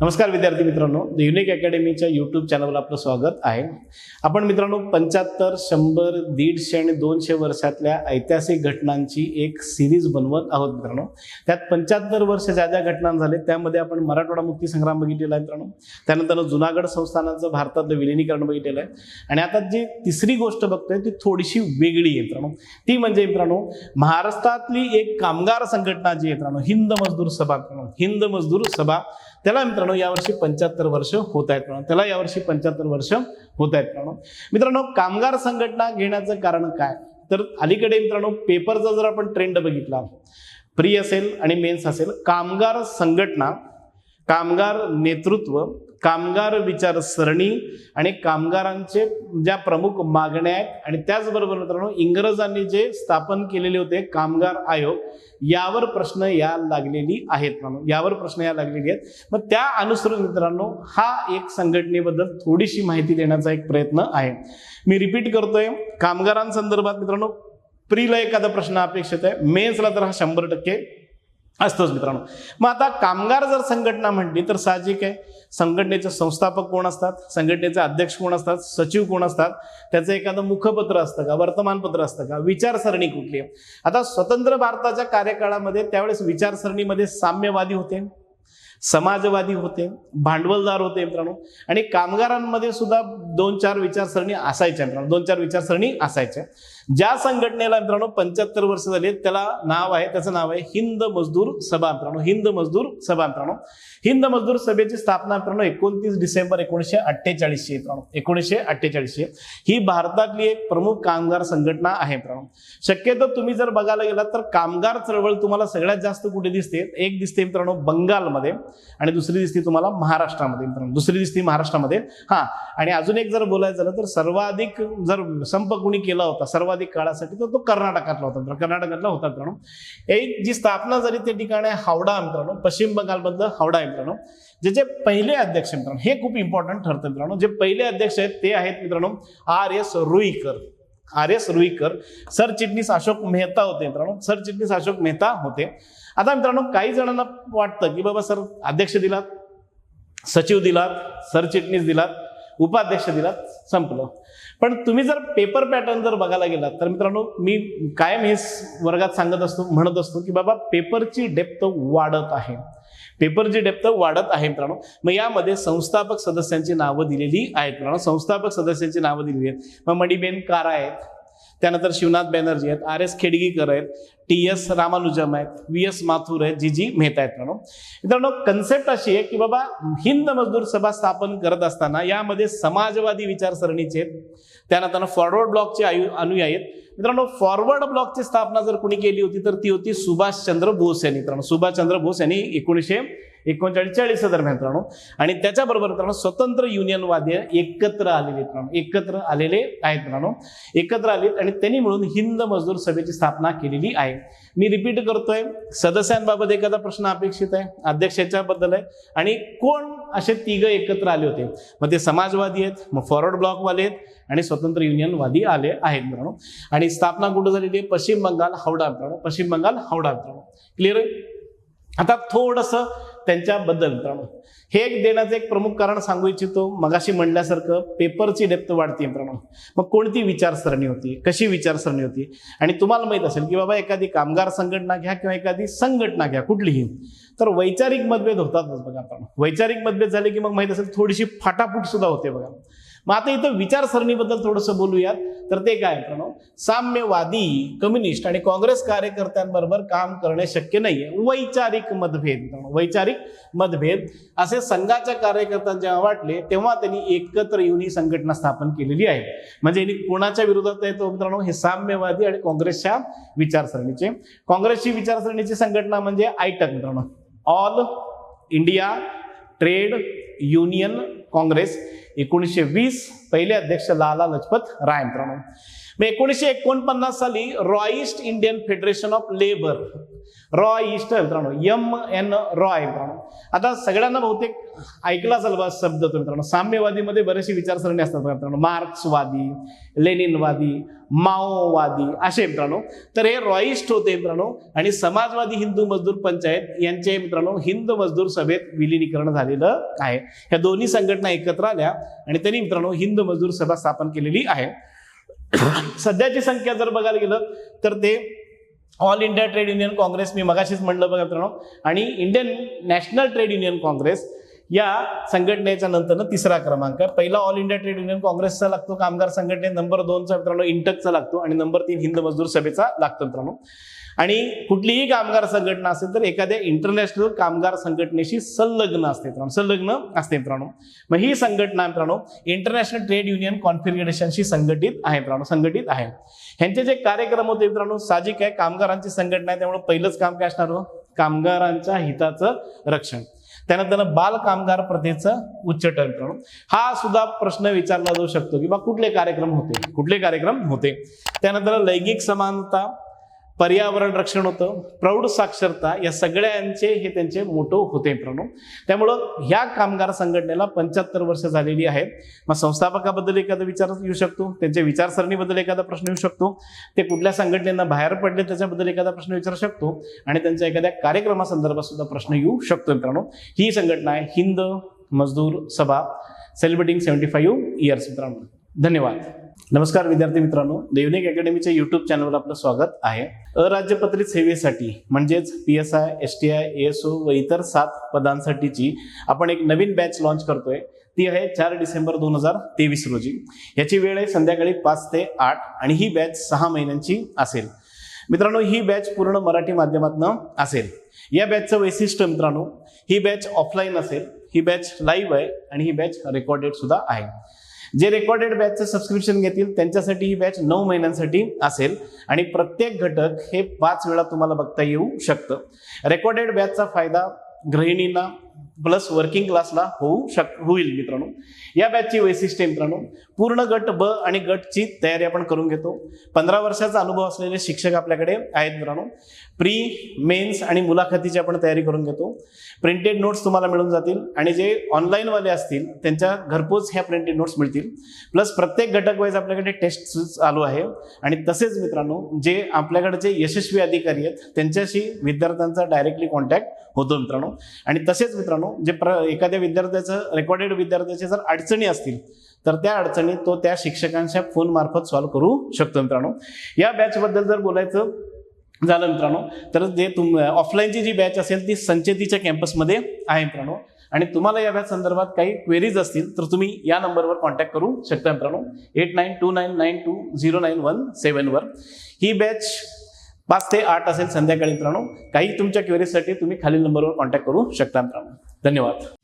नमस्कार विद्यार्थी मित्रांनो. द युनिक अकॅडमीच्या यूट्यूब चॅनलवर आपलं स्वागत आहे. आपण मित्रांनो पंच्याहत्तर शंभर दीडशे आणि दोनशे वर्षातल्या ऐतिहासिक घटनांची एक सिरीज बनवत आहोत मित्रांनो. त्यात पंच्याहत्तर वर्ष ज्या ज्या घटना झाल्या त्यामध्ये आपण मराठवाडा मुक्ती संग्राम बघितलेला आहे मित्रांनो. त्यानंतर जुनागड संस्थानाचं भारतातलं विलिनीकरण बघितलेलं आहे. आणि आता जी तिसरी गोष्ट बघतोय ती थोडीशी वेगळी आहे मित्रांनो. ती म्हणजे मित्रांनो महाराष्ट्रातली एक कामगार संघटना जी आहे मित्रांनो हिंद मजदूर सभा हिंद मजदूर सभा त्याला मित्रांनो यावर्षी पंच्याहत्तर वर्ष होत आहेत मित्रांनो त्याला यावर्षी पंच्याहत्तर वर्ष होत आहेत मित्रांनो मित्रांनो कामगार संघटना घेण्याचं कारण काय? तर अलीकडे मित्रांनो पेपरचा जर आपण ट्रेंड बघितला प्री असेल आणि मेन्स असेल कामगार संघटना कामगार नेतृत्व कामगार विचारसरणी आणि कामगारांचे ज्या प्रमुख मागण्या आहेत आणि त्याचबरोबर मित्रांनो इंग्रजांनी जे स्थापन केलेले होते कामगार आयोग यावर प्रश्न या लागलेली आहेत म्हणून. यावर प्रश्न या लागलेली आहेत. मग त्या अनुसरून मित्रांनो हा एक संघटनेबद्दल थोडीशी माहिती देण्याचा एक प्रयत्न आहे. मी रिपीट करतोय कामगारांसंदर्भात मित्रांनो प्रीला एखादा प्रश्न अपेक्षित आहे. मेन्सला तर हा शंभर टक्के असतोच मित्रांनो. मग आता कामगार जर संघटना म्हटली तर साहजिक आहे. संघटनेचे संस्थापक कोण असतात? संघटनेचे अध्यक्ष कोण असतात? सचिव कोण असतात? त्याचं एखादं मुखपत्र असतं का? वर्तमानपत्र असतं का? विचारसरणी कुठली आहे? आता स्वतंत्र भारताच्या कार्यकाळामध्ये त्यावेळेस विचारसरणीमध्ये साम्यवादी होते समाजवादी होते भांडवलदार होते मित्रांनो. आणि कामगारांमध्ये सुद्धा दोन चार विचारसरणी असायच्या मित्रांनो. दोन चार विचारसरणी असायच्या. ज्या संघटनेला मित्रांनो पंच्याहत्तर वर्ष झाली त्याला नाव आहे त्याचं नाव आहे हिंद मजदूर सभा मित्रांनो. हिंद मजदूर सभा मित्रांनो. हिंद मजदूर सभेची स्थापना मित्रांनो एकोणतीस डिसेंबर एकोणीसशे अठ्ठेचाळीसशे मित्रांनो. एकोणीसशे अठ्ठेचाळीसशे ही भारतातली एक प्रमुख कामगार संघटना आहे मित्रांनो. शक्यतो तुम्ही जर बघायला गेलात तर कामगार चळवळ तुम्हाला सगळ्यात जास्त कुठे दिसते? एक दिसते मित्रांनो बंगालमध्ये आणि दुसरी दिसते तुम्हाला महाराष्ट्रामध्ये मित्रांनो. दुसरी दिसते महाराष्ट्रामध्ये. हा. आणि अजून एक जर बोलायचं झालं तर सर्वाधिक जर संप कुणी केला होता सर्वाधिक काळासाठी तर तो कर्नाटकातला होता. मित्रांनो कर्नाटकातला होता मित्रांनो. एक जी स्थापना झाली त्या ठिकाणी हावडा मित्रांनो. पश्चिम बंगालमधलं हावडा आहे मित्रांनो. जे जे पहिले अध्यक्ष मित्रांनो हे खूप इम्पॉर्टंट ठरतं मित्रांनो. जे पहिले अध्यक्ष आहेत ते आहेत मित्रांनो R S Ruikar. R S Ruikar. सरचिटणीस अशोक मेहता होते मित्रांनो. सरचिटणीस अशोक मेहता होते. आता मित्रांनो काही जणांना वाटतं की बाबा सर अध्यक्ष दिलात सचिव दिलात सरचिटणीस दिलात. उपाध्यक्ष दिलात संपलं. पण तुम्ही जर पेपर पॅटर्न जर बघायला गेलात तर मित्रांनो मी कायम हे वर्गात सांगत असतो म्हणत असतो की बाबा पेपरची डेप्थ वाढत आहे. पेपरची डेप्थ वाढत आहे मित्रांनो. मग यामध्ये संस्थापक सदस्यांची नावं दिलेली आहेत मित्रांनो. संस्थापक सदस्यांची नावं दिलेली आहेत. मग मणिबेन कारा आहेत. त्यानंतर शिवनाथ बॅनर्जी आहेत आर एस खेडगीकर आहेत टी एस रामानुजम आहेत व्ही एस माथुर आहेत जी जी मेहता आहेत मित्रांनो. मित्रांनो कन्सेप्ट अशी आहे की बाबा हिंद मजदूर सभा स्थापन करत असताना यामध्ये समाजवादी विचारसरणीचे आहेत. त्यानंतर फॉरवर्ड ब्लॉकचे आयु अनुयायी आहेत. मित्रांनो फॉरवर्ड ब्लॉकची स्थापना जर कुणी केली होती तर ती होती सुभाषचंद्र बोस यांनी. मित्रांनो सुभाषचंद्र बोस यांनी एकोणीसशे एकोणचाळीस चाळीस दरम्यान मित्रांनो. आणि त्याच्याबरोबर मित्रांनो स्वतंत्र युनियनवादी एकत्र आलेले आहेत मित्रांनो. एकत्र आलेले आहेत मित्रांनो. एकत्र आलेत आणि त्यांनी मिळून हिंद मजदूर सभेची स्थापना केलेली आहे. मी रिपीट करतोय सदस्यांबाबत एखादा प्रश्न अपेक्षित आहे अध्यक्षाच्या बद्दल आहे आणि कोण असे तिघ एकत्र आले होते? मग ते समाजवादी आहेत मग फॉरवर्ड ब्लॉकवाले आहेत आणि स्वतंत्र युनियनवादी आले आहेत मित्रांनो. आणि स्थापना कुठं झालेली आहे? पश्चिम बंगाल हावडा मित्रांनो. पश्चिम बंगाल हावडा मित्रांनो. क्लिअर आहे? आता थोडंसं त्यांच्याबद्दल मित्रांनो. हे एक देण्याचं एक प्रमुख कारण सांगू इच्छितो. मगाशी म्हणल्यासारखं पेपरची डेप्थ वाढते मित्रांनो. मग कोणती विचारसरणी होती? कशी विचारसरणी होती? आणि तुम्हाला माहीत असेल की बाबा एखादी कामगार संघटना घ्या किंवा एखादी संघटना घ्या कुठलीही तर वैचारिक मतभेद होतातच बघा आपण वैचारिक मतभेद झाले की मग माहीत असेल थोडीशी फाटाफूट सुद्धा होते बघा. मग आता इथं विचारसरणीबद्दल थोडंसं बोलूयात. तर ते काय प्रणव? साम्यवादी कम्युनिस्ट आणि काँग्रेस कार्यकर्त्यांबरोबर काम करणे शक्य नाहीये. वैचारिक मतभेद वैचारिक मतभेद. असे संघाच्या कार्यकर्त्यांना जेव्हा वाटले तेव्हा त्यांनी एकत्र येऊन ही संघटना स्थापन केलेली आहे. म्हणजे यांनी कोणाच्या विरोधात येतो तो मित्रांनो हे साम्यवादी आणि काँग्रेसच्या विचारसरणीचे. काँग्रेसची विचारसरणीची संघटना म्हणजे आयटक मित्रांनो All India Trade Union Congress. एकोणीसशे वीस पहिले अध्यक्ष लाला लजपत राय मित्रांनो. मग एकोणीसशे एकोणपन्नास साली Royist Indian Federation of Labour Roy east मित्रांनो एम एन रॉ मित्रांनो. आता सगळ्यांना बहुतेक ऐकला असेल बा शब्द तो मित्रांनो. साम्यवादीमध्ये बरेचसे विचारसरणी असतात मित्रांनो. मार्क्सवादी लेनिनवादी माओवादी असे मित्रांनो. तर हे रॉईस्ट होते मित्रांनो आणि समाजवादी हिंदू मजदूर पंचायत यांचे मित्रांनो हिंद मजदूर सभेत विलीनीकरण झालेलं आहे. ह्या दोन्ही संघटना एकत्र आल्या आणि त्यांनी मित्रांनो हिंद मजदूर सभा स्थापन केलेली आहे. सध्याची संख्या जर बघायला गेलं तर ते All India Trade Union Congress मी मगाशीच म्हणलं बघा मित्रांनो आणि Indian National Trade Union Congress या संघटनेच्या नंतर तिसरा क्रमांक. आहे पहिला ऑल इंडिया ट्रेड युनियन काँग्रेसचा लागतो कामगार संघटने नंबर दोनचा मित्रांनो इंटकचा लागतो आणि नंबर तीन हिंद मजदूर सभेचा लागतो मित्रांनो. आणि कुठलीही कामगार संघटना असेल तर एखाद्या इंटरनॅशनल कामगार संघटनेशी संलग्न असते मित्रांनो संलग्न असते मित्रांनो. मग ही संघटना मित्रांनो इंटरनॅशनल ट्रेड युनियन कॉन्फिगरेशनशी संघटित आहे मित्रांनो संघटित आहे. ह्यांचे जे कार्यक्रम होते मित्रांनो साहजिक आहे कामगारांची संघटना आहे त्यामुळे पहिलंच काम काय असणार हो? कामगारांच्या हिताचं रक्षण. त्यानंतर बाल कामगार प्रथेचं उच्चाटन करणं. हा सुद्धा प्रश्न विचारला जाऊ शकतो की बा कुठले कार्यक्रम होते? कुठले कार्यक्रम होते? त्यानंतर लैंगिक समानता पर्यावरण रक्षण होतं प्रौढ साक्षरता या सगळ्यांचे हे त्यांचे मोटो होते मित्रांनो. त्यामुळं ह्या कामगार संघटनेला पंच्याहत्तर वर्ष झालेली आहेत. मग संस्थापकाबद्दल एखादा विचार येऊ शकतो? त्यांच्या विचारसरणीबद्दल एखादा प्रश्न येऊ शकतो? ते कुठल्या संघटनेनं बाहेर पडले त्याच्याबद्दल एखादा प्रश्न विचारू शकतो? आणि त्यांच्या एखाद्या कार्यक्रमासंदर्भात सुद्धा प्रश्न येऊ शकतो मित्रांनो. ही संघटना आहे हिंद मजदूर सभा सेलिब्रेटिंग सेव्हन्टी फाईव्ह इयर्स मित्रांनो. धन्यवाद. नमस्कार विद्यार्थी मित्रांनो देवनिक अकॅडमीच्या युट्यूब चॅनलवर आपलं स्वागत आहे. अराज्यपत्रित सेवेसाठी म्हणजेच P S I S T I S O व इतर सात पदांसाठीची आपण एक नवीन बॅच लॉन्च करतोय. ती आहे चार डिसेंबर दोन हजार तेवीस रोजी. याची वेळ आहे संध्याकाळी पाच ते आठ आणि ही बॅच सहा महिन्यांची असेल. मित्रांनो ही बॅच पूर्ण मराठी माध्यमातनं असेल. या बॅचचं वैशिष्ट्य मित्रांनो ही बॅच ऑफलाईन असेल ही बॅच लाईव्ह आहे आणि ही बॅच रेकॉर्डेड सुद्धा आहे. जे रेकॉर्डेड बॅचचं सबस्क्रिप्शन घेतील त्यांच्यासाठी ही बॅच नऊ महिन्यांसाठी असेल. आणि प्रत्येक घटक हे पाच वेळा तुम्हाला बघता येऊ शकतं. रेकॉर्डेड बॅचचा फायदा गृहिणींना प्लस वर्किंग क्लासला होऊ शक होईल मित्रांनो. या बॅचची वैशिष्ट्ये मित्रांनो. पूर्ण गट ब आणि गटची तयारी आपण करून घेतो. पंधरा वर्षाचा अनुभव असलेले शिक्षक आपल्याकडे आहेत मित्रांनो. प्री मेन्स आणि मुलाखतीची आपण तयारी करून घेतो. प्रिंटेड नोट्स तुम्हाला मिळून जातील आणि जे ऑनलाईनवाले असतील त्यांच्या घरपोच ह्या प्रिंटेड नोट्स मिळतील. प्लस प्रत्येक घटक वाईज आपल्याकडे टेस्ट चालू आहे. आणि तसेच मित्रांनो जे आपल्याकडचे यशस्वी अधिकारी आहेत त्यांच्याशी विद्यार्थ्यांचा डायरेक्टली कॉन्टॅक्ट होतो मित्रांनो. आणि तसेच मित्रांनो जे प्र एखाद्या विद्यार्थ्याचं रेकॉर्डेड विद्यार्थ्याचे जर अडचणी असतील तर त्या अडचणी तो त्या शिक्षकांच्या फोन मार्फत सॉल्व्ह करू शकतो मित्रांनो. या बॅचबद्दल जर बोलायचं झालं मित्रांनो तर जे तुम ऑफलाईनची जी बॅच असेल ती संचेतीच्या कॅम्पसमध्ये आहे मित्रांनो. आणि तुम्हाला या बॅच संदर्भात काही क्वेरीज असतील तर तुम्ही या नंबरवर कॉन्टॅक्ट करू शकता मित्रांनो. Eight nine two nine nine two zero nine one सेवनवर ही बॅच पाच ते आठ असेल संध्याकाळी मित्रांनो. काही तुमच्या क्वेरीजसाठी तुम्ही खालील नंबरवर कॉन्टॅक्ट करू शकता मित्रांनो. धन्यवाद.